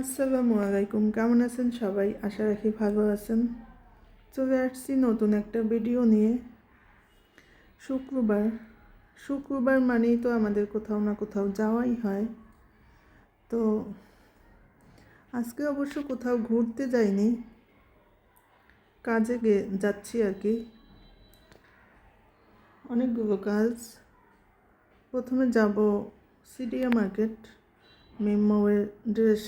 আসসালামু আলাইকুম, কেমন আছেন সবাই? আশা রাখি ভালো আছেন। চলে আসছি নতুন একটা ভিডিও নিয়ে। শুক্রবার। শুক্রবার মানেই তো আমাদের কোথাও না কোথাও যাওয়াই হয়। তো আজকে অবশ্য কোথাও ঘুরতে যাইনি। কাজে যাচ্ছি আর কি। অনেকগুলো কাজ। প্রথমে যাব সিডিয়া মার্কেট। মেম্মাওয়ের ড্রেস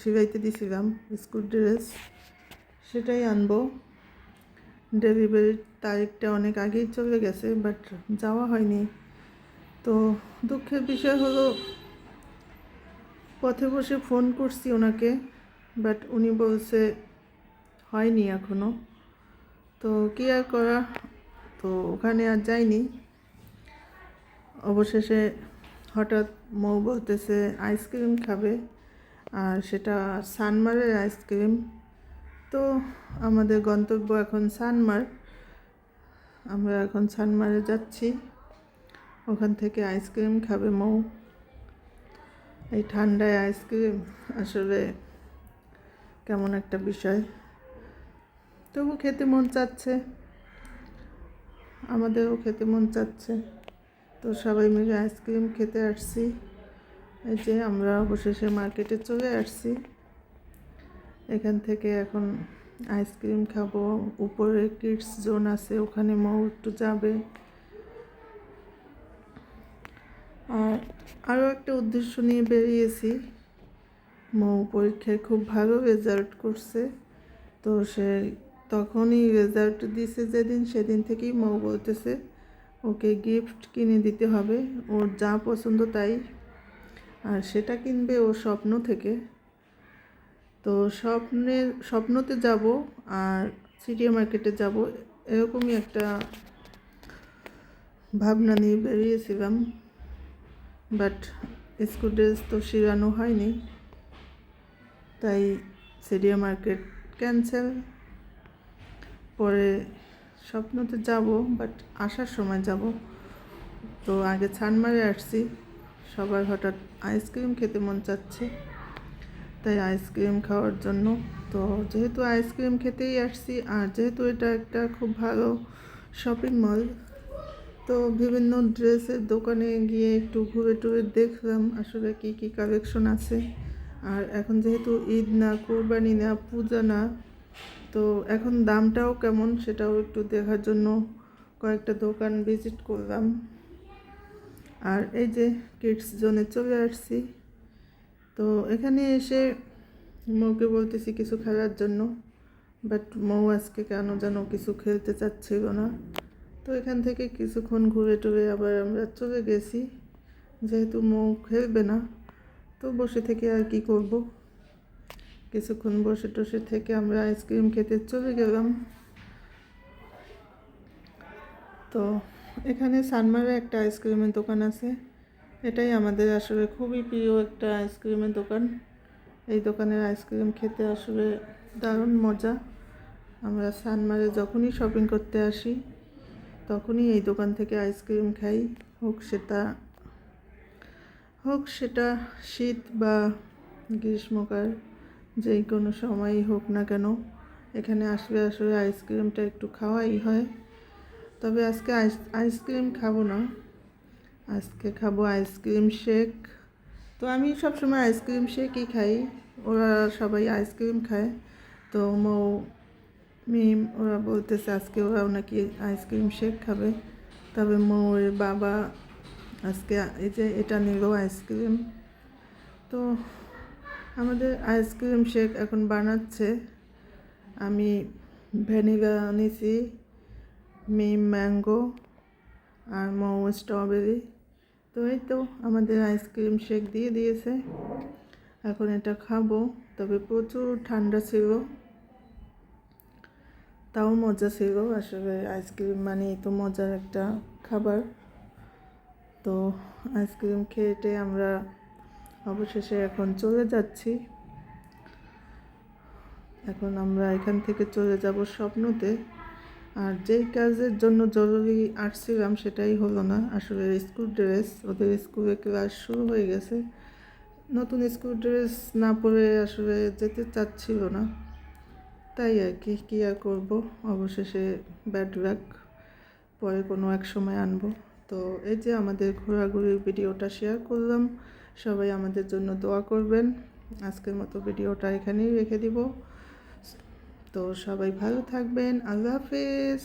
সিলাইতে দিয়েছিলাম স্কুল ড্রেস সেটাই আনব। ডেলিভারির তারিখটা অনেক আগেই চলে গেছে বাট যাওয়া হয়নি। তো দুঃখের বিষয় হলো, পথে বসে ফোন করছি ওনাকে বাট উনি বলছে হয়নি এখনও তো কী আর করা? তো ওখানে আর যাইনি। অবশেষে হঠাৎ মৌ বলতেছে, আইসক্রিম খাবে? আর সেটা সানমারের আইসক্রিম। তো আমাদের গন্তব্য এখন সানমার। আমরা এখন সানমারে যাচ্ছি। ওখান থেকে আইসক্রিম খাবে মৌ। এই ঠান্ডায় আইসক্রিম আসলে কেমন একটা বিষয়। তবু খেতে মন চাচ্ছে। আমাদেরও খেতে মন চাচ্ছে। তো সবাই মিলে আইসক্রিম খেতে আসছি। এই যে আমরা অবশেষে মার্কেটে চলে আসছি। এখান থেকে এখন আইসক্রিম খাব। উপরে কিডস জোন আছে, ওখানে মৌ একটু যাবে। আর আরও একটা উদ্দেশ্য নিয়ে বেরিয়েছি। মৌ পরীক্ষায় খুব ভালো রেজাল্ট করছে। তো সে তখনই রেজাল্ট দিছে যেদিন, সেদিন থেকেই মৌ বলতেছে ওকে গিফট কিনে দিতে হবে। ওর যা পছন্দ তাই। আর সেটা কিনবে ও স্বপ্ন থেকে। তো স্বপ্নের স্বপ্নতে যাব আর সিটিয়া মার্কেটে যাব। এরকমই একটা ভাবনা নিয়ে বেরিয়েছিলাম। বাট স্কুল ড্রেস তো শিরানো হয়নি। তাই সিডিয়া মার্কেট ক্যান্সেল পরে স্বপ্নতে যাব বাট আসার সময় যাব। তো আগে ছানমারে আসছি। সবার হঠাৎ আইসক্রিম খেতে মন চাচ্ছে। তাই আইসক্রিম খাওয়ার জন্য। তো যেহেতু আইসক্রিম খেতেই আসছি, আর যেহেতু এটা একটা খুব ভালো শপিং মল তো বিভিন্ন ড্রেসের দোকানে গিয়ে একটু ঘুরে টুরে দেখলাম আসলে কি কি কালেকশন আছে। আর এখন যেহেতু ঈদ না, কোরবানি না, পূজা না তো এখন দামটাও কেমন সেটাও একটু দেখার জন্য কয়েকটা দোকান ভিজিট করলাম। আর এই যে কিডস জোনে চলে আসছি। তো এখানে এসে মৌকে বলতেছি কিছু খেলার জন্য বাট মৌ আজকে কেন যেন কিছু খেলতে চাচ্ছিল না। তো এখান থেকে কিছুক্ষণ ঘুরে টুরে আবার আমরা চলে গেছি। যেহেতু মৌ খেলবে না, তো বসে থেকে আর কি করব? কিছুক্ষণ বসে টসে থেকে আমরা আইসক্রিম খেতে চলে গেলাম। তো এখানে সানমারে একটা আইসক্রিমের দোকান আছে। এটাই আমাদের আসলে খুবই প্রিয় একটা আইসক্রিমের দোকান। এই দোকানের আইসক্রিম খেতে আসলে দারুণ মজা। আমরা সানমারে যখনই শপিং করতে আসি, তখনই এই দোকান থেকে আইসক্রিম খাই। হোক সেটা হোক সেটা শীত বা গ্রীষ্মকাল। যেই কোনো সময়ই হোক না কেন, এখানে আসবে আসলে আইসক্রিমটা একটু খাওয়াই হয়। তবে আজকে আইস, আইসক্রিম খাব না। আজকে খাব আইসক্রিম শেক। তো আমি সবসময় আইসক্রিম শেকই খাই। ওরা সবাই আইসক্রিম খায়। তো মৌ, মিম, ওরা বলতেছে আজকে ওরাও নাকি আইসক্রিম শেক খাবে। তবে মৌর বাবা আজকে এই যে এটা নিল আইসক্রিম। তো আমাদের আইসক্রিম শেক এখন বানাচ্ছে। আমি ভ্যানিলা নিছি মিম ম্যাঙ্গো আর মৌ স্ট্রবেরি। তো এই তো আমাদের আইসক্রিম শেক দিয়ে দিয়েছে। এখন এটা খাব, তবে প্রচুর ঠান্ডা ছিল। তাও মজা ছিল আসলে আইসক্রিম মানে তো মজার একটা খাবার। তো আইসক্রিম খেয়ে আমরা অবশেষে এখন চলে যাচ্ছি। এখন আমরা এখান থেকে চলে যাব স্বপ্নতে। আর যেই কাজের জন্য জরুরি আসছিলাম সেটাই হলো না। আসলে স্কুল ড্রেস, ওদের স্কুলে ক্লাস শুরু হয়ে গেছে। নতুন স্কুল ড্রেস না পরে আসলে যেতে চাচ্ছিল না। তাই আর কি, কী আর করব? অবশেষে ব্যাড ব্যাগ পরে কোনো এক সময় আনব। তো এই যে আমাদের ঘোরাঘুরির ভিডিওটা শেয়ার করলাম। সবাই আমাদের জন্য দোয়া করবেন। আজকের মতো ভিডিওটা এখানেই রেখে দিব। তো সবাই ভালো থাকবেন। আল্লাহ হাফেজ।